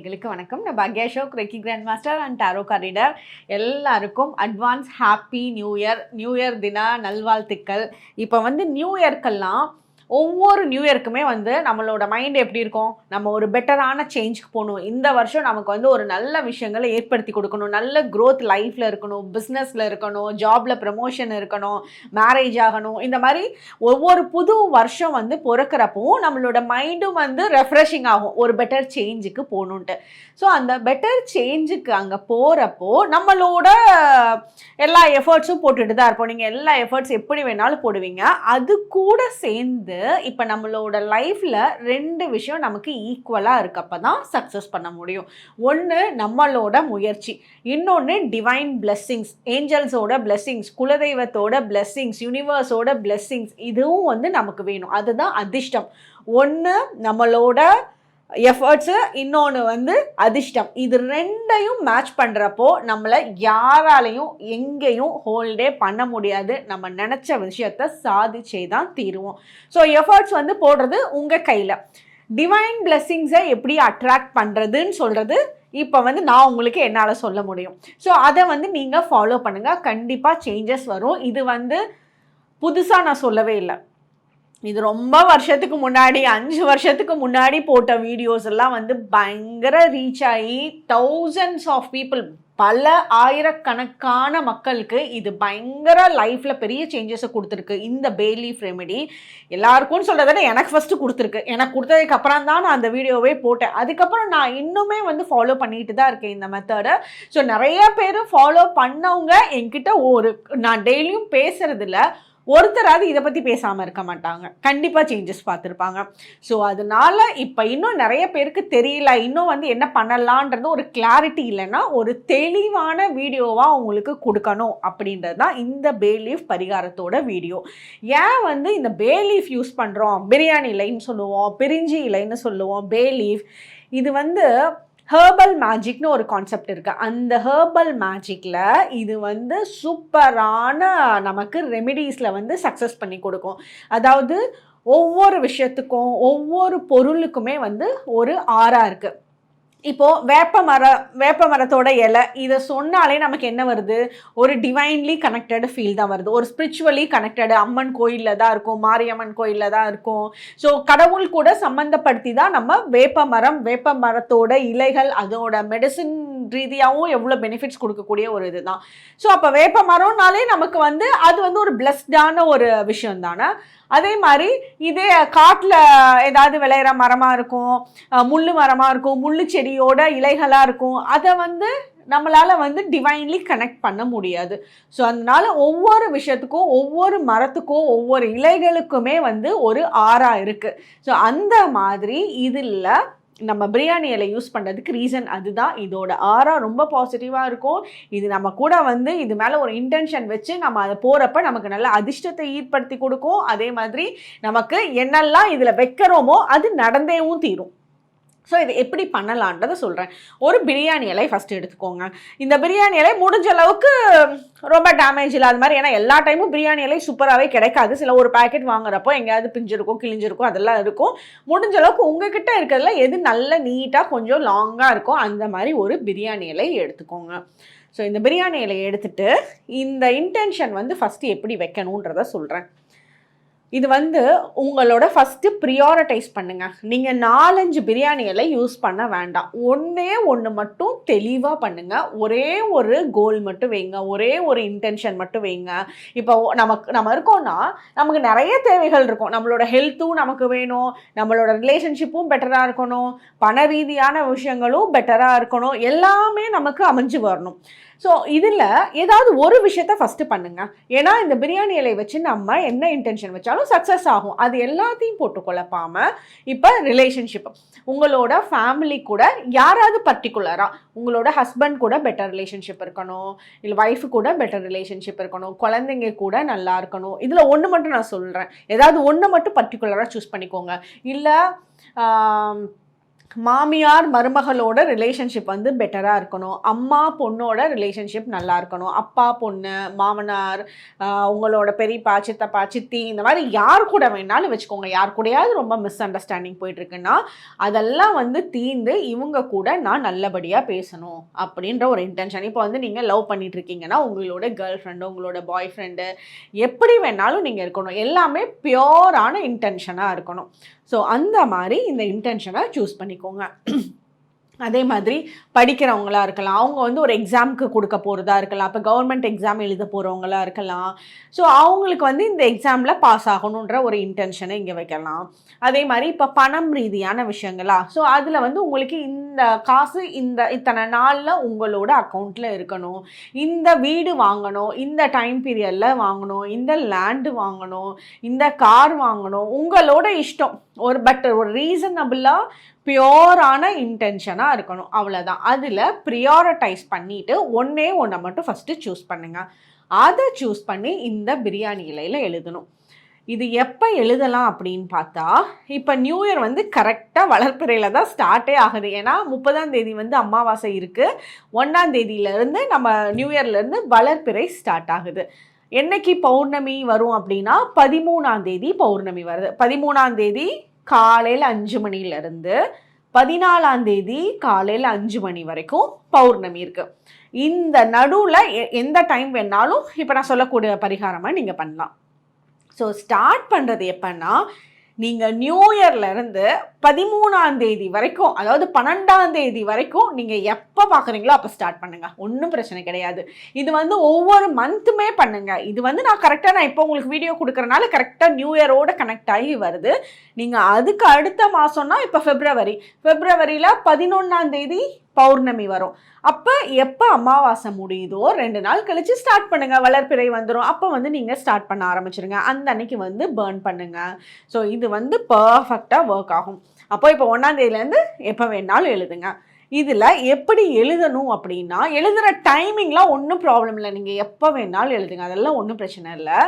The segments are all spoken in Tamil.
நேயர்களுக்கு வணக்கம். நான் பாக்யா ஷோக் reiki grand master and tarot கரீடர் எல்லாருக்கும் advance happy new year new year தின நல்வாழ்த்துக்கள். இப்போ வந்து நியூ இயர்க்கெல்லாம் ஒவ்வொரு நியூ இயர்க்குமே வந்து நம்மளோட மைண்ட் எப்படி இருக்கும்? நம்ம ஒரு பெட்டரான சேஞ்சுக்கு போகணும். இந்த வருஷம் நமக்கு வந்து ஒரு நல்ல விஷயங்களை ஏற்படுத்தி கொடுக்கணும். நல்ல க்ரோத் லைஃப்பில் இருக்கணும். பிஸ்னஸில் இருக்கணும். ஜாபில் ப்ரமோஷன் இருக்கணும். மேரேஜ் ஆகணும். இந்த மாதிரி ஒவ்வொரு புது வருஷம் வந்து பிறக்கிறப்பவும் நம்மளோட மைண்டும் வந்து ரெஃப்ரெஷிங் ஆகும். ஒரு பெட்டர் சேஞ்சுக்கு போகணுன்ட்டு. ஸோ அந்த பெட்டர் சேஞ்சுக்கு அங்கே போகிறப்போ நம்மளோட எல்லா எஃபர்ட்ஸும் போட்டுட்டு தான் இருப்போம். நீங்கள் எல்லா எஃபர்ட்ஸ் எப்படி வேணாலும் போடுவீங்க. அது கூட சேர்ந்து இப்போ நம்மளோட லைஃப்பில் ரெண்டு விஷயம் நமக்கு ஈக்குவலாக இருக்கப்போ தான் சக்ஸஸ் பண்ண முடியும். ஒன்று நம்மளோட முயற்சி. இன்னொன்று டிவைன் பிளெஸ்ஸிங்ஸ் ஏஞ்சல்ஸோட பிளெஸ்ஸிங்ஸ் குலதெய்வத்தோட பிளெஸ்ஸிங்ஸ் யூனிவர்ஸோட பிளெஸ்ஸிங்ஸ் இதுவும் வந்து நமக்கு வேணும். அதுதான் அதிர்ஷ்டம். ஒன்று நம்மளோட எஃபர்ட்ஸு இன்னொன்று வந்து அதிர்ஷ்டம். இது ரெண்டையும் மேட்ச் பண்ணுறப்போ நம்மளை யாராலையும் எங்கேயும் ஹோல்டே பண்ண முடியாது. நம்ம நினச்ச விஷயத்த சாதிச்சே தான் தீருவோம். ஸோ எஃபர்ட்ஸ் வந்து போடுறது உங்கள் கையில். டிவைன் பிளெஸ்ஸிங்ஸை எப்படி அட்ராக்ட் பண்ணுறதுன்னு சொல்கிறது இப்போ வந்து நான் உங்களுக்கு என்னால் சொல்ல முடியும். ஸோ அதை வந்து நீங்கள் ஃபாலோ பண்ணுங்கள் கண்டிப்பாக சேஞ்சஸ் வரும். இது வந்து புதுசாக நான் சொல்லவே இல்லை. இது ரொம்ப வருஷத்துக்கு முன்னாடி அஞ்சு வருஷத்துக்கு முன்னாடி போட்ட வீடியோஸ் எல்லாம் வந்து பயங்கர ரீச் ஆகி தௌசண்ட்ஸ் ஆஃப் பீப்புள் பல ஆயிரக்கணக்கான மக்களுக்கு இது பயங்கர லைஃப்பில் பெரிய சேஞ்சஸை கொடுத்துருக்கு. இந்த பேலீஃப் ரெமெடி எல்லாருக்கும் சொல்கிறத விட எனக்கு ஃபஸ்ட்டு கொடுத்துருக்கு. எனக்கு கொடுத்ததுக்கப்புறம் தான் நான் அந்த வீடியோவே போட்டேன். அதுக்கப்புறம் நான் இன்னுமே வந்து ஃபாலோ பண்ணிட்டு தான் இருக்கேன் இந்த மெத்தடை ஸோ நிறைய பேர் ஃபாலோ பண்ணவங்க என்கிட்ட ஒரு நான் டெய்லியும் பேசுகிறதில்ல ஒருத்தராவது இதை பற்றி பேசாமல் இருக்க மாட்டாங்க. கண்டிப்பாக சேஞ்சஸ் பார்த்துருப்பாங்க. ஸோ அதனால இப்போ இன்னும் நிறைய பேருக்கு தெரியல. இன்னும் வந்து என்ன பண்ணலான்றது ஒரு கிளாரிட்டி இல்லைன்னா ஒரு தெளிவான வீடியோவாக உங்களுக்கு கொடுக்கணும் அப்படின்றது தான் இந்த பேலீஃப் பரிகாரத்தோட வீடியோ ஏன் வந்து இந்த பேலீஃப் யூஸ் பண்ணுறோம் பிரியாணி இலைன்னு சொல்லுவோம் பிரிஞ்சி இலைன்னு சொல்லுவோம் பேலீஃப் இது வந்து ஹேர்பல் மேஜிக்னு ஒரு கான்செப்ட் இருக்குது அந்த ஹேர்பல் மேஜிக்கில் இது வந்து சூப்பரான நமக்கு ரெமிடிஸில் வந்து சக்ஸஸ் பண்ணி கொடுக்கும். அதாவது ஒவ்வொரு விஷயத்துக்கும் ஒவ்வொரு பொருளுக்குமே வந்து ஒரு ஆறா இருக்குது இப்போ வேப்ப மரம் வேப்ப மரத்தோட இலை இதை சொன்னாலே நமக்கு என்ன வருது? ஒரு டிவைன்லி கனெக்டடு ஃபீல் தான் வருது. ஒரு ஸ்பிரிச்சுவலி கனெக்டடு அம்மன் கோயிலில் தான் இருக்கும் மாரியம்மன் கோயிலில் தான் இருக்கும். ஸோ கடவுள் கூட சம்மந்தப்படுத்தி தான் நம்ம வேப்ப மரம் வேப்ப மரத்தோட இலைகள் அதோட மெடிசின் ரீதியாகவும் எவ்வளோ பெனிஃபிட்ஸ் கொடுக்கக்கூடிய ஒரு இதுதான். ஸோ அப்போ வேப்ப மரம்னாலே நமக்கு வந்து அது வந்து ஒரு பிளஸ்டான ஒரு விஷயம் தானே அதே மாதிரி இதே காட்டில் ஏதாவது விளையிற மரமாக இருக்கும் முள் மரமாக இருக்கும் முள் செடியோட இலைகளாக இருக்கும் அதை வந்து நம்மளால் வந்து டிவைன்லி கனெக்ட் பண்ண முடியாது. ஸோ அதனால் ஒவ்வொரு விஷயத்துக்கும் ஒவ்வொரு மரத்துக்கும் ஒவ்வொரு இலைகளுக்குமே வந்து ஒரு ஆறா இருக்குது ஸோ அந்த மாதிரி இதில் நம்ம பிரியாணி இலை யூஸ் பண்ணுறதுக்கு ரீசன் அதுதான். இதோட ஆரா ரொம்ப பாசிட்டிவாக இருக்கும். இது நம்ம கூட வந்து இது மேலே ஒரு இன்டென்ஷன் வச்சு நம்ம அதை போகிறப்ப நமக்கு நல்ல அதிர்ஷ்டத்தை ஈர்ப்படுத்தி கொடுக்கும். அதே மாதிரி நமக்கு என்னெல்லாம் இதில் வைக்கிறோமோ அது நடந்தேவும் தீரும். ஸோ இது எப்படி பண்ணலான்றதை சொல்கிறேன் ஒரு பிரியாணி இலை ஃபஸ்ட்டு எடுத்துக்கோங்க. இந்த பிரியாணி இலை முடிஞ்ச அளவுக்கு ரொம்ப டேமேஜ் இல்லாத மாதிரி ஏன்னா எல்லா டைமும் பிரியாணி இலை சூப்பராகவே கிடைக்காது. சில ஒரு பேக்கெட் வாங்குறப்போ எங்கேயாவது பிஞ்சிருக்கும் கிழிஞ்சிருக்கும் அதெல்லாம் இருக்கும். முடிஞ்ச அளவுக்கு உங்ககிட்ட இருக்கிறதுல எது நல்ல நீட்டாக கொஞ்சம் லாங்காக இருக்கும் அந்த மாதிரி ஒரு பிரியாணி இலை எடுத்துக்கோங்க. ஸோ இந்த பிரியாணி இலையை எடுத்துகிட்டு இந்த இன்டென்ஷன் வந்து ஃபஸ்ட்டு எப்படி வைக்கணுன்றத சொல்கிறேன் இது வந்து உங்களோட ஃபஸ்ட்டு ப்ரியாரிட்டைஸ் பண்ணுங்கள் நீங்கள் நாலஞ்சு பிரியாணியெல்லாம் யூஸ் பண்ண வேண்டாம். ஒன்றே ஒன்று மட்டும் தெளிவாக பண்ணுங்கள் ஒரே ஒரு கோல் மட்டும் வைங்க. ஒரே ஒரு இன்டென்ஷன் மட்டும் வைங்க. இப்போ நமக்கு நம்ம இருக்கோம்னா நமக்கு நிறைய தேவைகள் இருக்கும். நம்மளோட ஹெல்த்தும் நமக்கு வேணும். நம்மளோட ரிலேஷன்ஷிப்பும் பெட்டராக இருக்கணும். பண ரீதியான விஷயங்களும் பெட்டராக இருக்கணும். எல்லாமே நமக்கு அமைஞ்சு வரணும். ஸோ இதில் ஏதாவது ஒரு விஷயத்த ஃபஸ்ட்டு பண்ணுங்க. ஏன்னா இந்த பிரியாணி இலை வச்சு நம்ம என்ன இன்டென்ஷன் வச்சாலும் சக்ஸஸ் ஆகும். அது எல்லாத்தையும் போட்டு குழப்பாமல் இப்போ ரிலேஷன்ஷிப் உங்களோட ஃபேமிலி கூட யாராவது பர்டிகுலராக உங்களோட ஹஸ்பண்ட் கூட பெட்டர் ரிலேஷன்ஷிப் இருக்கணும். இல்லை ஒய்ஃபு கூட பெட்டர் ரிலேஷன்ஷிப் இருக்கணும். குழந்தைங்க கூட நல்லா இருக்கணும். இதில் ஒன்று மட்டும் நான் சொல்கிறேன் ஏதாவது ஒன்று மட்டும் பர்டிகுலராக சூஸ் பண்ணிக்கோங்க. இல்லை மாமியார் மருமகளோட ரிலேஷன்ஷிப் வந்து பெட்டராக இருக்கணும். அம்மா பொண்ணோட ரிலேஷன்ஷிப் நல்லா இருக்கணும். அப்பா பொண்ணு மாமனார் உங்களோட பெரியப்பா சித்தப்பா சித்தி இந்த மாதிரி யார் கூட வேணாலும் வச்சுக்கோங்க. யார் கூடயாவது ரொம்ப மிஸ் அண்டர்ஸ்டாண்டிங் போயிட்டுருக்குன்னா அதெல்லாம் வந்து தீந்து இவங்க கூட நான் நல்லபடியாக பேசணும் அப்படின்ற ஒரு இன்டென்ஷன் இப்போ வந்து நீங்கள் லவ் பண்ணிட்டு இருக்கீங்கன்னா உங்களோட கேர்ள் ஃப்ரெண்டு உங்களோட பாய் ஃப்ரெண்டு எப்படி வேணாலும் நீங்கள் இருக்கணும். எல்லாமே பியோரான இன்டென்ஷனாக இருக்கணும். ஸோ அந்த மாதிரி இந்த இன்டென்ஷனை சூஸ் பண்ணிக்கோங்க அதே மாதிரி படிக்கிறவங்களா இருக்கலாம். அவங்க வந்து ஒரு எக்ஸாமுக்கு கொடுக்க போகிறதா இருக்கலாம். அப்போ கவர்மெண்ட் எக்ஸாம் எழுத போகிறவங்களா இருக்கலாம். ஸோ அவங்களுக்கு வந்து இந்த எக்ஸாமில் பாஸ் ஆகணுன்ற ஒரு இன்டென்ஷனை இங்கே வைக்கலாம். அதே மாதிரி இப்போ பணம் ரீதியான விஷயங்களா? ஸோ அதில் வந்து உங்களுக்கு இந்த காசு இந்த இத்தனை நாளில் உங்களோட அக்கௌண்ட்டில் இருக்கணும். இந்த வீடு வாங்கணும் இந்த டைம் பீரியடில் வாங்கணும் இந்த லேண்டு வாங்கணும் இந்த கார் வாங்கணும் உங்களோட இஷ்டம். ஒரு பட் ஒரு ரீசனபிளாக பியோரான இன்டென்ஷனாக இருக்கணும். அவ்வளோதான் அதில் ப்ரியாரிட்டைஸ் பண்ணிவிட்டு ஒன்றே ஒன்றை மட்டும் ஃபஸ்ட்டு சூஸ் பண்ணுங்கள் அதை சூஸ் பண்ணி இந்த பிரியாணி இலையில் எழுதணும். இது எப்போ எழுதலாம் அப்படின்னு பார்த்தா இப்போ நியூ இயர் வந்து கரெக்டாக வளர்ப்பிறையில் தான் ஸ்டார்ட்டே ஆகுது. ஏன்னா முப்பதாம் தேதி வந்து அமாவாசை இருக்குது ஒன்றாம் தேதியிலேருந்து நம்ம நியூ இயர்லேருந்து வளர்ப்பிறை ஸ்டார்ட் ஆகுது. என்னைக்கு பௌர்ணமி வரும் அப்படின்னா பதிமூணாம் தேதி பௌர்ணமி வருது. பதிமூணாம் தேதி காலையில் அஞ்சு மணிலேருந்து பதினாலாம் தேதி காலையில் அஞ்சு மணி வரைக்கும் பௌர்ணமி இருக்கு. இந்த நடுவில் எந்த டைம் வேணாலும் இப்போ நான் சொல்லக்கூடிய பரிகாரமாக நீங்கள் பண்ணலாம். ஸோ ஸ்டார்ட் பண்ணுறது எப்போன்னா நீங்கள் நியூ இயர்லேருந்து பதிமூணாம் தேதி வரைக்கும் அதாவது பன்னெண்டாம் தேதி வரைக்கும் நீங்கள் எப்போ பார்க்குறீங்களோ அப்போ ஸ்டார்ட் பண்ணுங்கள் ஒன்றும் பிரச்சனை கிடையாது. இது வந்து ஒவ்வொரு மந்த்துமே பண்ணுங்கள் இது வந்து நான் கரெக்டாக நான் இப்போ உங்களுக்கு வீடியோ கொடுக்குறனால கரெக்டாக நியூ இயரோட கனெக்ட் ஆகி வருது. நீங்கள் அதுக்கு அடுத்த மாதம்னா இப்போ ஃபெப்ரவரி ஃபெப்ரவரியில் பதினொன்றாம் தேதி பௌர்ணமி வரும். அப்போ எப்போ அமாவாசை முடியுதோ ரெண்டு நாள் கழித்து ஸ்டார்ட் பண்ணுங்கள் வளர்ப்பிறை வந்துடும் அப்போ வந்து நீங்கள் ஸ்டார்ட் பண்ண ஆரம்பிச்சிருங்க. அந்த அன்னைக்கு வந்து பேர்ன் பண்ணுங்கள் ஸோ இது வந்து பர்ஃபெக்டாக ஒர்க் ஆகும். அப்போ இப்போ ஒன்றாந்தேதியிலேருந்து எப்போ வேணாலும் எழுதுங்க. இதில் எப்படி எழுதணும் அப்படின்னா எழுதுகிற டைமிங்லாம் ஒன்றும் ப்ராப்ளம் இல்லை. நீங்கள் எப்போ வேணாலும் எழுதுங்க. அதெல்லாம் ஒன்றும் பிரச்சனை இல்லை.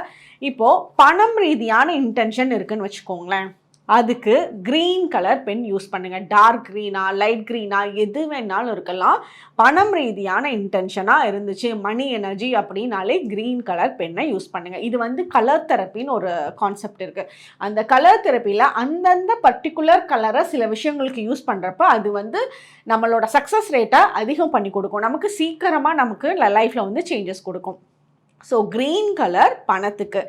இப்போது பணம் ரீதியான இன்டென்ஷன் இருக்குதுன்னு வச்சுக்கோங்களேன். அதுக்கு க்ரீன் கலர் பென் யூஸ் பண்ணுங்கள் டார்க் க்ரீனா லைட் க்ரீனா எது வேணாலும் இருக்கலாம். பணம் ரீதியான இன்டென்ஷனாக இருந்துச்சு மணி எனர்ஜி அப்படின்னாலே க்ரீன் கலர் பென்னை யூஸ் பண்ணுங்கள் இது வந்து கலர் தெரப்பின்னு ஒரு கான்செப்ட் இருக்குது அந்த கலர் தெரப்பியில் அந்தந்த பர்டிகுலர் கலரை சில விஷயங்களுக்கு யூஸ் பண்ணுறப்ப அது வந்து நம்மளோட சக்ஸஸ் ரேட்டை அதிகம் பண்ணி கொடுக்கும். நமக்கு சீக்கிரமாக நமக்கு லைஃப்பில் வந்து சேஞ்சஸ் கொடுக்கும். ஸோ க்ரீன் கலர் பணத்துக்கு.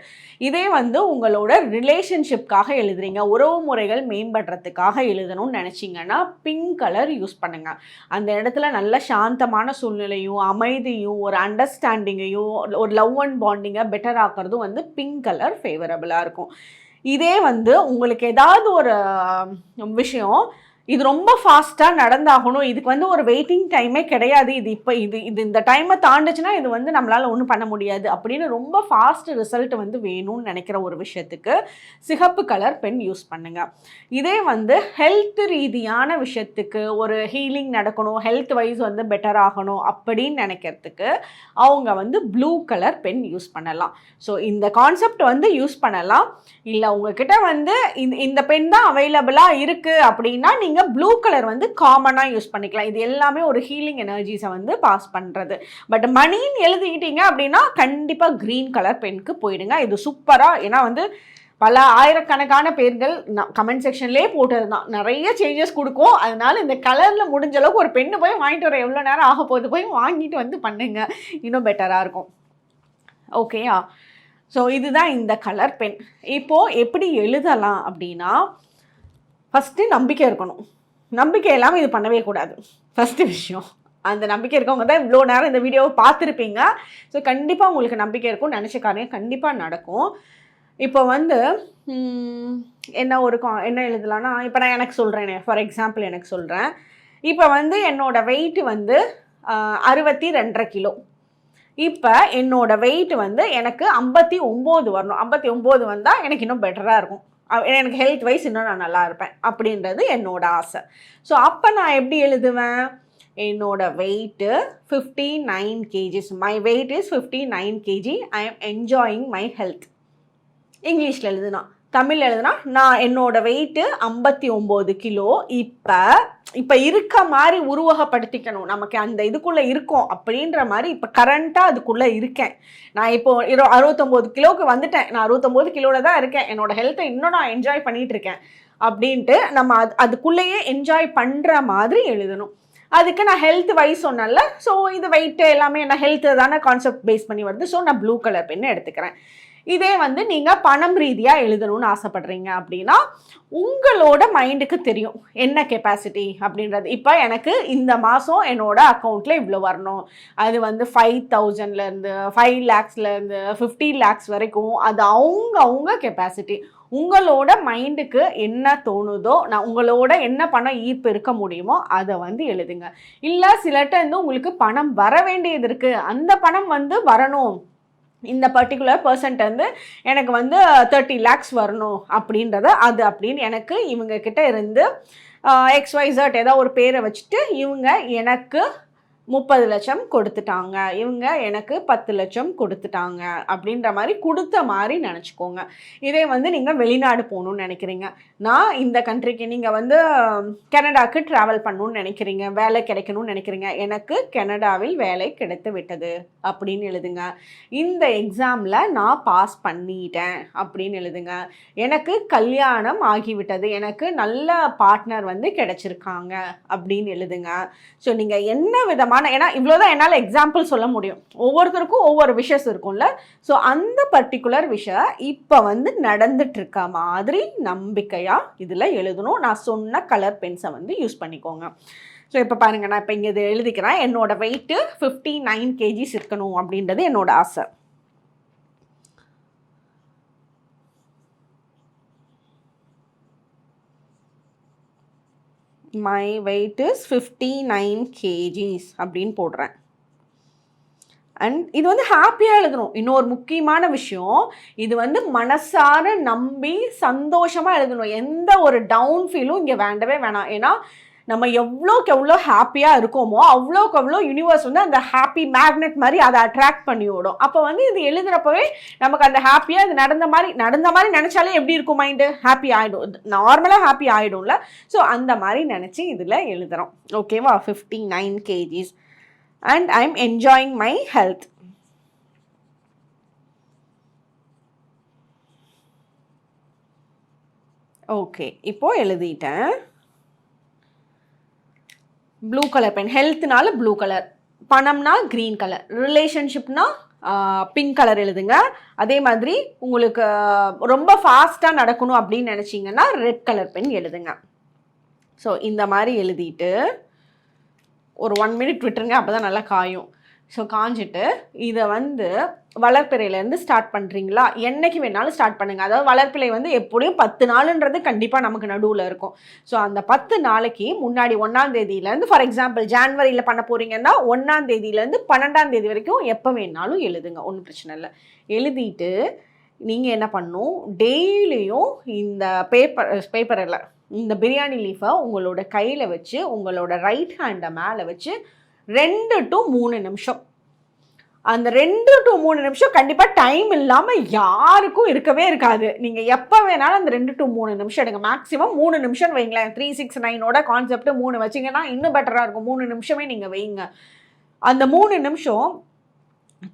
இதே வந்து உங்களோட ரிலேஷன்ஷிப்காக எழுதுறீங்க. உறவு முறைகள் மேம்படுறதுக்காக எழுதணும்னு நினச்சிங்கன்னா பிங்க் கலர் யூஸ் பண்ணுங்கள் அந்த இடத்துல நல்ல சாந்தமான சூழ்நிலையும் அமைதியும் ஒரு அண்டர்ஸ்டாண்டிங்கையும் ஒரு லவ் அண்ட் பாண்டிங்கை பெட்டர் ஆக்கிறதும் வந்து பிங்க் கலர் ஃபேவரபுளாக இருக்கும். இதே வந்து உங்களுக்கு ஏதாவது ஒரு விஷயம் இது ரொம்ப ஃபாஸ்ட்டாக நடந்தாகணும். இதுக்கு வந்து ஒரு வெயிட்டிங் டைமே கிடையாது. இது இப்போ இது இது இந்த டைமை தாண்டுச்சுன்னா இது வந்து நம்மளால் ஒன்றும் பண்ண முடியாது. அப்படின்னு ரொம்ப ஃபாஸ்ட் ரிசல்ட் வந்து வேணும்னு நினைக்கிற ஒரு விஷயத்துக்கு சிகப்பு கலர் பென் யூஸ் பண்ணுங்கள் இதே வந்து ஹெல்த் ரீதியான விஷயத்துக்கு ஒரு ஹீலிங் நடக்கணும். ஹெல்த் வைஸ் வந்து பெட்டர் ஆகணும் அப்படின்னு நினைக்கிறதுக்கு அவங்க வந்து ப்ளூ கலர் பென் யூஸ் பண்ணலாம். ஸோ இந்த கான்செப்ட் வந்து யூஸ் பண்ணலாம். இல்லை உங்ககிட்ட வந்து இந்த இந்த பென் தான் அவைலபிளாக இருக்குது அப்படின்னா நீங்கள் நீங்கள் ப்ளூ கலர் வந்து காமனாக யூஸ் பண்ணிக்கலாம். இது எல்லாமே ஒரு ஹீலிங் எனர்ஜிஸை வந்து பாஸ் பண்ணுறது பட் மணின்னு எழுதிக்கிட்டீங்க அப்படின்னா கண்டிப்பாக க்ரீன் கலர் பென்க்கு போயிடுங்க. இது சூப்பராக ஏன்னா வந்து பல ஆயிரக்கணக்கான பேர்கள் கமெண்ட் செக்ஷன்லேயே போட்டது தான். நிறைய சேஞ்சஸ் கொடுக்கும். அதனால இந்த கலரில் முடிஞ்ச அளவுக்கு ஒரு பெண்ணு போய் வாங்கிட்டு வர எவ்வளோ நேரம் ஆக போகுது போய் வாங்கிட்டு வந்து பண்ணுங்க. இன்னும் பெட்டராக இருக்கும். ஓகேயா ஸோ இதுதான் இந்த கலர் பென் இப்போது எப்படி எழுதலாம் அப்படின்னா ஃபஸ்ட்டு நம்பிக்கை இருக்கணும். நம்பிக்கை இல்லாமல் இது பண்ணவே கூடாது. ஃபஸ்ட்டு விஷயம். அந்த நம்பிக்கை இருக்கவங்க தான் இவ்வளோ நேரம் இந்த வீடியோவை பார்த்துருப்பீங்க. ஸோ கண்டிப்பாக உங்களுக்கு நம்பிக்கை இருக்கும் நினச்ச காரியம் கண்டிப்பாக நடக்கும். இப்போ வந்து என்ன ஒரு கா என்ன எழுதலாம்னா இப்போ நான் எனக்கு சொல்கிறேனே ஃபார் எக்ஸாம்பிள் எனக்கு சொல்கிறேன் இப்போ வந்து என்னோடய வெயிட்டு வந்து அறுபத்தி ரெண்டரை கிலோ. இப்போ என்னோடய வெயிட் வந்து எனக்கு ஐம்பத்தி ஒம்பது வரணும். ஐம்பத்தி ஒம்பது வந்தால் எனக்கு இன்னும் பெட்டராக இருக்கும். எனக்கு ஹெல்த் வைஸ் இன்னும் நான் நல்லா இருப்பேன் அப்படின்றது என்னோட ஆசை. ஸோ அப்போ நான் எப்படி எழுதுவேன்? என்னோட weight fifty nine kgs my weight is fifty nine kg I am enjoying my health இங்கிலீஷில் எழுதுனா தமிழ் எழுதுனா நான் என்னோட வெயிட்டு ஐம்பத்தி ஒம்பது கிலோ. இப்போ இப்போ இருக்க மாதிரி உருவகப்படுத்திக்கணும். நமக்கு அந்த இதுக்குள்ளே இருக்கோம் அப்படின்ற மாதிரி இப்போ கரண்ட்டாக அதுக்குள்ளே இருக்கேன். நான் இப்போ இரு அறுபத்தொம்போது கிலோவுக்கு வந்துட்டேன். நான் அறுபத்தொம்போது கிலோவில் தான் இருக்கேன். என்னோட ஹெல்த்தை இன்னும் நான் என்ஜாய் பண்ணிகிட்டு இருக்கேன் அப்படின்ட்டு நம்ம அது அதுக்குள்ளேயே என்ஜாய் பண்ணுற மாதிரி எழுதணும். அதுக்கு நான் ஹெல்த் வைஸ் சொன்னல ஸோ இது வெயிட்டு எல்லாமே நான் ஹெல்த்து தானே கான்செப்ட் பேஸ் பண்ணி வருது. ஸோ நான் ப்ளூ கலர் பென் எடுத்துக்கிறேன். இதே வந்து நீங்கள் பணம் ரீதியாக எழுதணும்னு ஆசைப்படுறீங்க அப்படின்னா உங்களோட மைண்டுக்கு தெரியும். என்ன கெப்பாசிட்டி அப்படின்றது. இப்போ எனக்கு இந்த மாதம் என்னோட அக்கௌண்ட்டில் இவ்வளோ வரணும். அது வந்து ஃபைவ் தௌசண்ட்லேருந்து ஃபைவ் லேக்ஸ்லேருந்து ஃபிஃப்டி லேக்ஸ் வரைக்கும் அது அவங்க அவங்க கெப்பாசிட்டி உங்களோட மைண்டுக்கு என்ன தோணுதோ நான் உங்களோட என்ன பணம் ஈர்ப்பு இருக்க முடியுமோ அதை வந்து எழுதுங்க. இல்லை சிலட்ட இருந்து உங்களுக்கு பணம் வர வேண்டியது இருக்குது அந்த பணம் வந்து வரணும். இந்த பர்டிகுலர் பர்சன்ட் வந்து எனக்கு வந்து தேர்ட்டி லேக்ஸ் வரணும் அப்படின்றத அது அப்படின்னு எனக்கு இவங்க கிட்ட இருந்து எக்ஸ்வைசர்ட் ஏதோ ஒரு பேரை வச்சுட்டு இவங்க எனக்கு முப்பது லட்சம் கொடுத்துட்டாங்க. இவங்க எனக்கு பத்து லட்சம் கொடுத்துட்டாங்க. அப்படின்ற மாதிரி கொடுத்த மாதிரி நினச்சிக்கோங்க. இதே வந்து நீங்கள் வெளிநாடு போகணுன்னு நினைக்கிறீங்க. நான் இந்த கண்ட்ரிக்கு நீங்கள் வந்து கனடாவுக்கு ட்ராவல் பண்ணணும்னு நினைக்கிறீங்க. வேலை கிடைக்கணும்னு நினைக்கிறீங்க. எனக்கு கனடாவில் வேலை கிடைத்து விட்டது அப்படின்னு எழுதுங்க. இந்த எக்ஸாமில் நான் பாஸ் பண்ணிட்டேன் அப்படின்னு எழுதுங்க. எனக்கு கல்யாணம் ஆகிவிட்டது. எனக்கு நல்ல பார்ட்னர் வந்து கிடைச்சிருக்காங்க அப்படின்னு எழுதுங்க. ஸோ நீங்கள் என்ன விதமாக விதமான ஏன்னா இவ்வளோதான் என்னால் எக்ஸாம்பிள் சொல்ல முடியும். ஒவ்வொருத்தருக்கும் ஒவ்வொரு விஷஸ் இருக்கும்ல. ஸோ அந்த பர்டிகுலர் விஷயம் இப்போ வந்து நடந்துட்டுருக்க மாதிரி நம்பிக்கையாக இதில் எழுதணும். நான் சொன்ன கலர் பென்ஸை வந்து யூஸ் பண்ணிக்கோங்க. ஸோ இப்போ பாருங்கள் நான் இப்போ இங்கே இதை எழுதிக்கிறேன். என்னோடய வெயிட்டு ஃபிஃப்டி நைன் கேஜிஸ் இருக்கணும் அப்படின்றது என்னோடய ஆசை. My weight is fifty nine kgs அப்படின்னு போடுறேன். அண்ட் இது வந்து ஹாப்பியாக எழுதணும். இன்னொரு முக்கியமான விஷயம் இது வந்து மனசார நம்பி சந்தோஷமாக எழுதணும். எந்த ஒரு டவுன் ஃபீலும் இங்கே வேண்டவே வேணாம். ஏன்னா நம்ம எவ்வளோக்கு எவ்வளோ ஹாப்பியாக இருக்கோமோ அவ்வளோக்கு அவ்வளோ யூனிவர்ஸ் வந்து அந்த ஹாப்பி மேக்னெட் மாதிரி அதை அட்ராக்ட் பண்ணி விடும் அப்போ வந்து இது எழுதுகிறப்பவே நமக்கு அந்த ஹாப்பியாக இது நடந்த மாதிரி நடந்த மாதிரி நினச்சாலே எப்படி இருக்கும் மைண்டு ஹாப்பி ஆகிடும் நார்மலாக ஹாப்பி ஆகிடும்ல ஸோ அந்த மாதிரி நினச்சி இதில் எழுதுகிறோம் ஓகேவா fifty nine kgs and I am enjoying my health okay இப்போது எழுதிட்டேன். ப்ளூ கலர் பென் ஹெல்த்னால ப்ளூ கலர் பணம்னா க்ரீன் கலர் ரிலேஷன்ஷிப்னா பிங்க் கலர் எழுதுங்க. அதே மாதிரி உங்களுக்கு ரொம்ப ஃபாஸ்ட்டாக நடக்கணும் அப்படின்னு நினச்சிங்கன்னா ரெட் கலர் பென் எழுதுங்க. ஸோ இந்த மாதிரி எழுதிட்டு ஒரு ஒன் மினிட் விட்டுருங்க அப்போ தான் நல்லா காயும். ஸோ காஞ்சிட்டு இதை வந்து வளர்ப்பிறையிலேருந்து ஸ்டார்ட் பண்ணுறீங்களா என்னைக்கு வேணாலும் ஸ்டார்ட் பண்ணுங்கள் அதாவது வளர்ப்பிறை வந்து எப்படியும் பத்து நாளுன்றது கண்டிப்பாக நமக்கு நடுவில் இருக்கும். ஸோ அந்த பத்து நாளைக்கு முன்னாடி ஒன்றாம் தேதியிலேருந்து ஃபார் எக்ஸாம்பிள் ஜான்வரியில் பண்ண போகிறீங்கன்னா ஒன்றாம் தேதியிலேருந்து பன்னெண்டாம் தேதி வரைக்கும் எப்போ வேணாலும் எழுதுங்க. ஒன்றும் பிரச்சனை இல்லை. எழுதிட்டு நீங்கள் என்ன பண்ணும்? டெய்லியும் இந்த பேப்பர் பேப்பரில் இந்த பிரியாணி லீஃபை உங்களோட கையில் வச்சு உங்களோட ரைட் ஹேண்டை மேலே வச்சு ரெண்டு டு மூணு நிமிஷம் அந்த ரெண்டு டு மூணு நிமிஷம் கண்டிப்பாக டைம் இல்லாமல் யாருக்கும் இருக்கவே இருக்காது. நீங்கள் எப்போ வேணாலும் அந்த ரெண்டு டு மூணு நிமிஷம் எடுங்க. மேக்ஸிமம் மூணு நிமிஷம் வைங்களேன். த்ரீ சிக்ஸ் நைனோட கான்செப்ட் மூணு வச்சிங்கன்னா இன்னும் பெட்டராக இருக்கும். மூணு நிமிஷமே நீங்கள் வைங்க. அந்த மூணு நிமிஷம்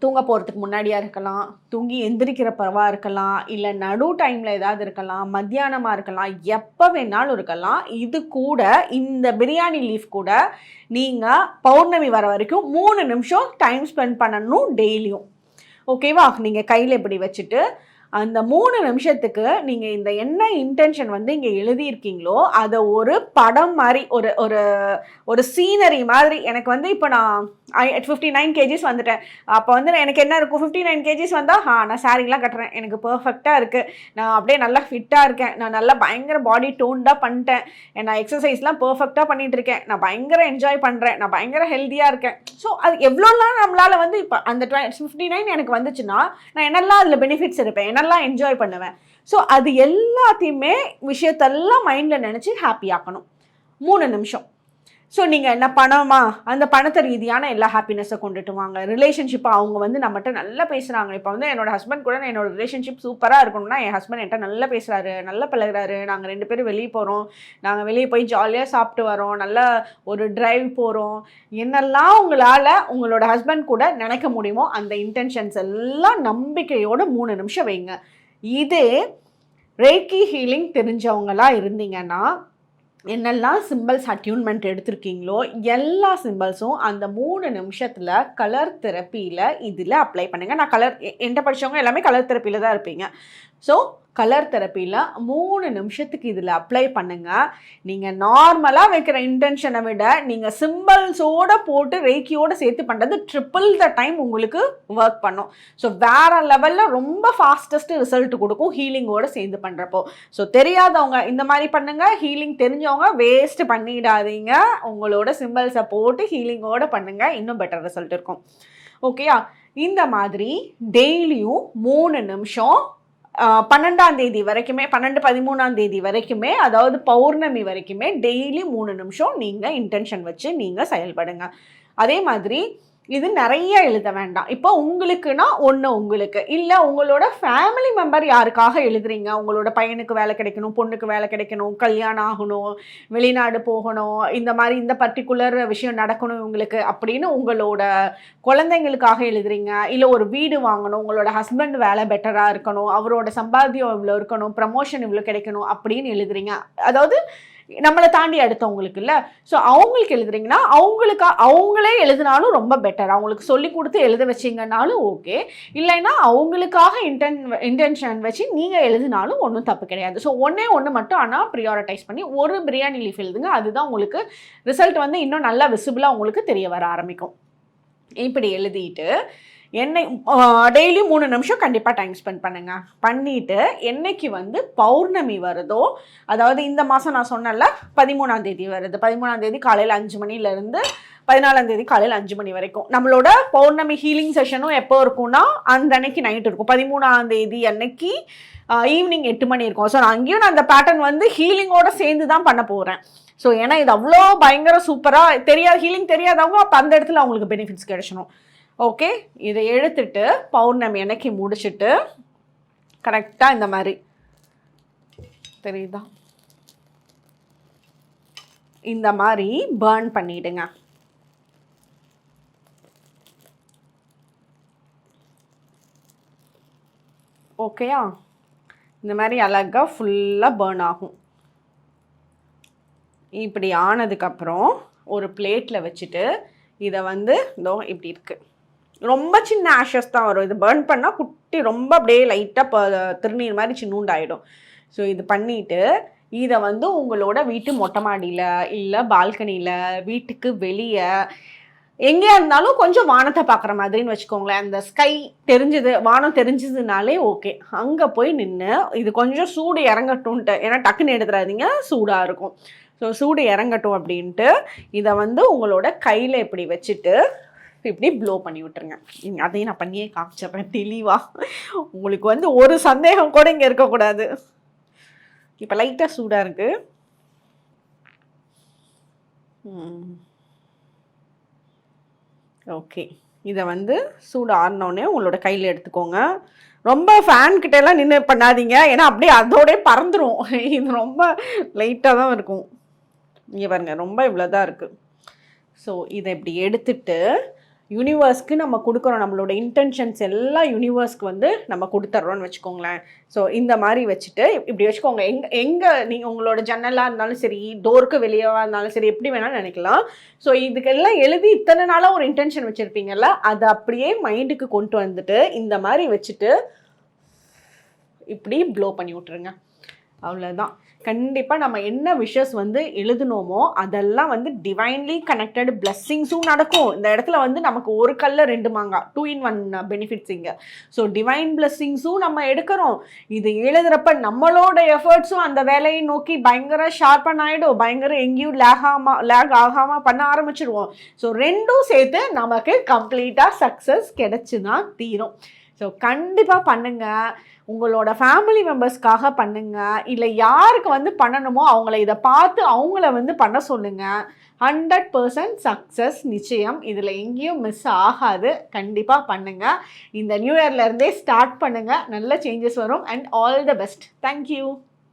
தூங்க போகிறதுக்கு முன்னாடியாக இருக்கலாம் தூங்கி எந்திரிக்கிறப்பவா இருக்கலாம் இல்லை நடு டைமில் ஏதாவது இருக்கலாம் மத்தியானமாக இருக்கலாம் எப்போ வேணாலும் இருக்கலாம். இது கூட இந்த பிரியாணி லீஃப் கூட நீங்கள் பௌர்ணமி வர வரைக்கும் மூணு நிமிஷம் டைம் ஸ்பெண்ட் பண்ணணும் டெய்லியும் ஓகேவா நீங்கள் கையில் இப்படி வச்சுட்டு அந்த மூணு நிமிஷத்துக்கு நீங்கள் இந்த என்ன இன்டென்ஷன் வந்து இங்கே எழுதியிருக்கீங்களோ அதை ஒரு படம் மாதிரி ஒரு ஒரு ஒரு சீனரி மாதிரி எனக்கு வந்து இப்போ நான் ஃபிஃப்டி நைன் கேஜிஸ் வந்துட்டேன். அப்போ வந்து எனக்கு என்ன இருக்கும்? ஃபிஃப்டி நைன் கேஜிஸ் வந்தால் ஹா நான் சாரீலாம் கட்டுறேன். எனக்கு பர்ஃபெக்டாக இருக்குது நான் அப்படியே நல்லா ஃபிட்டாக இருக்கேன். நான் நல்லா பயங்கர பாடி டோன்டாக பண்ணிட்டேன். நான் எக்ஸசைஸ்லாம் பர்ஃபெக்டாக பண்ணிகிட்டு இருக்கேன். நான் பயங்கர என்ஜாய் பண்ணுறேன் நான் பயங்கர ஹெல்த்தியாக இருக்கேன். ஸோ அது எவ்வளோலாம் நம்மளால் வந்து இப்போ அந்த டுவெ ஃபிஃப்டி நைன் எனக்கு வந்துச்சுன்னா நான் என்னெல்லாம் அதில் பெனிஃபிட்ஸ் இருப்பேன் என்னெல்லாம் என்ஜாய் பண்ணுவேன். ஸோ அது எல்லாத்தையுமே விஷயத்தெல்லாம் மைண்டில் நினச்சி ஹாப்பி ஆக்கணும். மூணு நிமிஷம். ஸோ நீங்கள் என்ன பணமா? அந்த பணத்தை ரீதியான எல்லா ஹாப்பினஸை கொண்டுட்டு வாங்க ரிலேஷன்ஷிப்பை அவங்க வந்து நம்மகிட்ட நல்லா பேசுகிறாங்க இப்போ வந்து என்னோட ஹஸ்பண்ட் கூட நான் என்னோட ரிலேஷன்ஷிப் சூப்பராக இருக்கணும்னா என் ஹஸ்பண்ட் என்கிட்ட நல்லா பேசுகிறாரு நல்லா பழகுறாரு. நாங்கள் ரெண்டு பேரும் வெளியே போகிறோம் நாங்கள் வெளியே போய் ஜாலியாக சாப்பிட்டு வரோம். நல்லா ஒரு டிரைவ் போகிறோம் என்னெல்லாம் உங்களால் உங்களோட ஹஸ்பண்ட் கூட நினைக்க முடியுமோ அந்த இன்டென்ஷன்ஸ் எல்லாம் நம்பிக்கையோட மூணு நிமிஷம் வைங்க. இதே ரேக்கி ஹீலிங் தெரிஞ்சவங்களாக இருந்தீங்கன்னா என்னெல்லாம் சிம்பிள்ஸ் அட்யூன்மெண்ட் எடுத்திருக்கீங்களோ எல்லா சிம்பிள்ஸும் அந்த மூணு நிமிஷத்தில் கலர் தெரப்பியில் இதில் அப்ளை பண்ணுங்கள் நான் கலர் என்கிட்ட படித்தவங்க எல்லாமே கலர் தெரப்பியில் தான் இருப்பீங்க. ஸோ கலர் தெரப்பியில் மூணு நிமிஷத்துக்கு இதில் அப்ளை பண்ணுங்கள் நீங்கள் நார்மலாக வைக்கிற இன்டென்ஷனை விட நீங்கள் சிம்பிள்ஸோடு போட்டு ரேக்கியோடு சேர்த்து பண்ணுறது ட்ரிப்பிள் த டைம் உங்களுக்கு ஒர்க் பண்ணும். ஸோ வேறு லெவலில் ரொம்ப ஃபாஸ்டஸ்ட் ரிசல்ட் கொடுக்கும் ஹீலிங்கோடு சேர்ந்து பண்ணுறப்போ ஸோ தெரியாதவங்க இந்த மாதிரி பண்ணுங்கள் ஹீலிங் தெரிஞ்சவங்க வேஸ்ட் பண்ணிடாதீங்க. உங்களோட சிம்பிள்ஸை போட்டு ஹீலிங்கோடு பண்ணுங்கள் இன்னும் பெட்டர் ரிசல்ட் இருக்கும். ஓகேயா இந்த மாதிரி டெய்லியும் மூணு நிமிஷம் பன்னெண்டாம் தேதி வரைக்குமே பன்னெண்டு பதிமூணாம் தேதி வரைக்குமே அதாவது பௌர்ணமி வரைக்குமே டெய்லி மூணு நிமிஷம் நீங்கள் இன்டென்ஷன் வச்சு நீங்கள் செயல்படுங்க. அதே மாதிரி இது நிறைய எழுத வேண்டாம். இப்போ உங்களுக்குன்னா ஒன்று உங்களுக்கு. இல்லை உங்களோட ஃபேமிலி மெம்பர் யாருக்காக எழுதுறீங்க? உங்களோட பையனுக்கு வேலை கிடைக்கணும் பொண்ணுக்கு வேலை கிடைக்கணும் கல்யாணம் ஆகணும் வெளிநாடு போகணும் இந்த மாதிரி இந்த பர்டிகுலர் விஷயம் நடக்கணும் உங்களுக்கு அப்படின்னு உங்களோட குழந்தைங்களுக்காக எழுதுறீங்க. இல்லை ஒரு வீடு வாங்கணும் உங்களோட ஹஸ்பண்ட் வேலை பெட்டராக இருக்கணும் அவரோட சம்பாத்தியம் இவ்வளோ இருக்கணும் ப்ரமோஷன் இவ்வளோ கிடைக்கணும் அப்படின்னு எழுதுறீங்க. அதாவது நம்மளை தாண்டி அடுத்தவங்களுக்கு இல்லை. ஸோ அவங்களுக்கு எழுதுறீங்கன்னா அவங்களுக்கு அவங்களே எழுதினாலும் ரொம்ப பெட்டர் அவங்களுக்கு சொல்லி கொடுத்து எழுத வச்சிங்கனாலும் ஓகே இல்லைன்னா அவங்களுக்காக இன்டென் இன்டென்ஷன் வச்சு நீங்கள் எழுதினாலும் ஒன்றும் தப்பு கிடையாது. ஸோ ஒன்றே ஒன்று மட்டும் ஆனால் ப்ரியாரிட்டைஸ் பண்ணி ஒரு பிரியாணி லீஃப் எழுதுங்க. அதுதான் உங்களுக்கு ரிசல்ட் வந்து இன்னும் நல்லா விசிபிளாக உங்களுக்கு தெரிய வர ஆரம்பிக்கும். இப்படி எழுதிட்டு என்னை டெய்லி மூணு நிமிஷம் கண்டிப்பாக டைம் ஸ்பெண்ட் பண்ணுங்க. பண்ணிவிட்டு என்னைக்கு வந்து பௌர்ணமி வருதோ அதாவது இந்த மாதம் நான் சொன்னல பதிமூணாம் தேதி வருது. பதிமூணாம் தேதி காலையில் அஞ்சு மணிலேருந்து பதினாலாம் தேதி காலையில் அஞ்சு மணி வரைக்கும். நம்மளோட பௌர்ணமி ஹீலிங் செஷனும் எப்போ இருக்கும்னா அந்த அன்னைக்கு நைட் இருக்கும். பதிமூணாம் தேதி அன்னைக்கு ஈவினிங் எட்டு மணி இருக்கும். ஸோ நான் அங்கேயும் நான் அந்த பேட்டர்ன் வந்து ஹீலிங்கோட சேர்ந்து தான் பண்ண போகிறேன் ஸோ ஏன்னா இது அவ்வளோ பயங்கர சூப்பராக தெரியாது ஹீலிங் தெரியாதவங்க அப்போ அந்த இடத்துல அவங்களுக்கு பெனிஃபிட்ஸ் கிடைச்சணும் ஓகே இதை எடுத்துட்டு பௌர்ணமி அன்னைக்கு முடிச்சுட்டு கரெக்டாக இந்த மாதிரி. தெரியுதா? இந்த மாதிரி பேர்ன் பண்ணிடுங்க. ஓகேயா இந்த மாதிரி அழகாக ஃபுல்லாக பேர்ன் ஆகும். இப்படி ஆனதுக்கப்புறம் ஒரு பிளேட்டில் வச்சுட்டு இதை வந்து இதோ இப்படி இருக்குது ரொம்ப சின்ன ஆஷஸ் தான் வரும். இது பேர்ன் பண்ணால் குட்டி ரொம்ப அப்படியே லைட்டாக திருநீர் மாதிரி சின்னூண்டாயிடும் ஸோ இது பண்ணிவிட்டு இதை வந்து உங்களோட வீட்டு மொட்டை மாடியில் இல்லை பால்கனியில் வீட்டுக்கு வெளியே எங்கேயா இருந்தாலும் கொஞ்சம் வானத்தை பார்க்குற மாதிரின்னு வச்சுக்கோங்களேன். அந்த ஸ்கை தெரிஞ்சது வானம் தெரிஞ்சதுனாலே ஓகே அங்கே போய் நின்று இது கொஞ்சம் சூடு இறங்கட்டும்ன்ட்டு ஏன்னா டக்குன்னு எடுத்துடாதீங்க சூடாக இருக்கும். ஸோ சூடு இறங்கட்டும் அப்படின்ட்டு இதை வந்து உங்களோட கையில் இப்படி வச்சுட்டு இப்படி ப்ளோ பண்ணி விட்டுருங்க. அதையும் நான் பண்ணியே காமிச்சிடுறேன் தெளிவாக உங்களுக்கு வந்து ஒரு சந்தேகம் கூட இங்கே இருக்கக்கூடாது. இப்போ லைட்டாக சூடாக இருக்குது ஓகே இதை வந்து சூடு ஆறினோடனே உங்களோட கையில் எடுத்துக்கோங்க. ரொம்ப ஃபேன் கிட்ட நின்று பண்ணாதீங்க. ஏன்னா அப்படியே அதோடய பறந்துடும் இது ரொம்ப லைட்டாக தான் இருக்கும். இங்கே பாருங்கள் ரொம்ப இவ்வளோ தான் இருக்குது ஸோ இதை இப்படி எடுத்துட்டு யூனிவர்ஸ்க்கு நம்ம கொடுக்குறோம் நம்மளோட இன்டென்ஷன்ஸ் எல்லாம் யூனிவர்ஸ்க்கு வந்து நம்ம கொடுத்துட்றோம்னு வச்சுக்கோங்களேன். ஸோ இந்த மாதிரி வச்சுட்டு இப்படி வச்சுக்கோங்க. எங் எங்கே நீங்கள் உங்களோட ஜன்னலாக இருந்தாலும் சரி டோருக்கு வெளியேவாக இருந்தாலும் சரி எப்படி வேணாலும் நினைக்கலாம். ஸோ இதுக்கெல்லாம் எழுதி இத்தனை நாளாக ஒரு இன்டென்ஷன் வச்சுருப்பீங்கல்ல அதை அப்படியே மைண்டுக்கு கொண்டு வந்துட்டு இந்த மாதிரி வச்சுட்டு இப்படி ப்ளோ பண்ணி விட்ருங்க அவ்வளோதான் கண்டிப்பாக நம்ம என்ன விஷஸ் வந்து எழுதுனோமோ அதெல்லாம் வந்து டிவைன்லி கனெக்டட் பிளஸ்ஸிங்ஸும் நடக்கும். இந்த இடத்துல வந்து நமக்கு ஒரு கல்ல ரெண்டு மாங்கா டூ இன் ஒன் பெனிஃபிட்ஸ் இங்கே ஸோ டிவைன் பிளஸ்ஸிங்ஸும் நம்ம எடுக்கிறோம். இது எழுதுறப்ப நம்மளோட எஃபர்ட்ஸும் அந்த வேலையை நோக்கி பயங்கர ஷார்ப்பன் ஆகிடும் பயங்கர எங்கேயும் லேக் லேக் ஆகாமல் பண்ண ஆரம்பிச்சிடுவோம் ஸோ ரெண்டும் சேர்த்து நமக்கு கம்ப்ளீட்டாக சக்ஸஸ் கிடைச்சி தான் தீரும். ஸோ கண்டிப்பாக பண்ணுங்கள் உங்களோட ஃபேமிலி மெம்பர்ஸ்க்காக பண்ணுங்கள் இல்லை யாருக்கு வந்து பண்ணணுமோ அவங்கள இதை பார்த்து அவங்கள வந்து பண்ண சொல்லுங்கள் ஹண்ட்ரட் பர்சன்ட் சக்ஸஸ் நிச்சயம். இதில் எங்கேயும் மிஸ் ஆகாது. கண்டிப்பாக பண்ணுங்கள் இந்த நியூ இயர்லேருந்தே ஸ்டார்ட் பண்ணுங்கள் நல்ல சேஞ்சஸ் வரும். And all the best thank you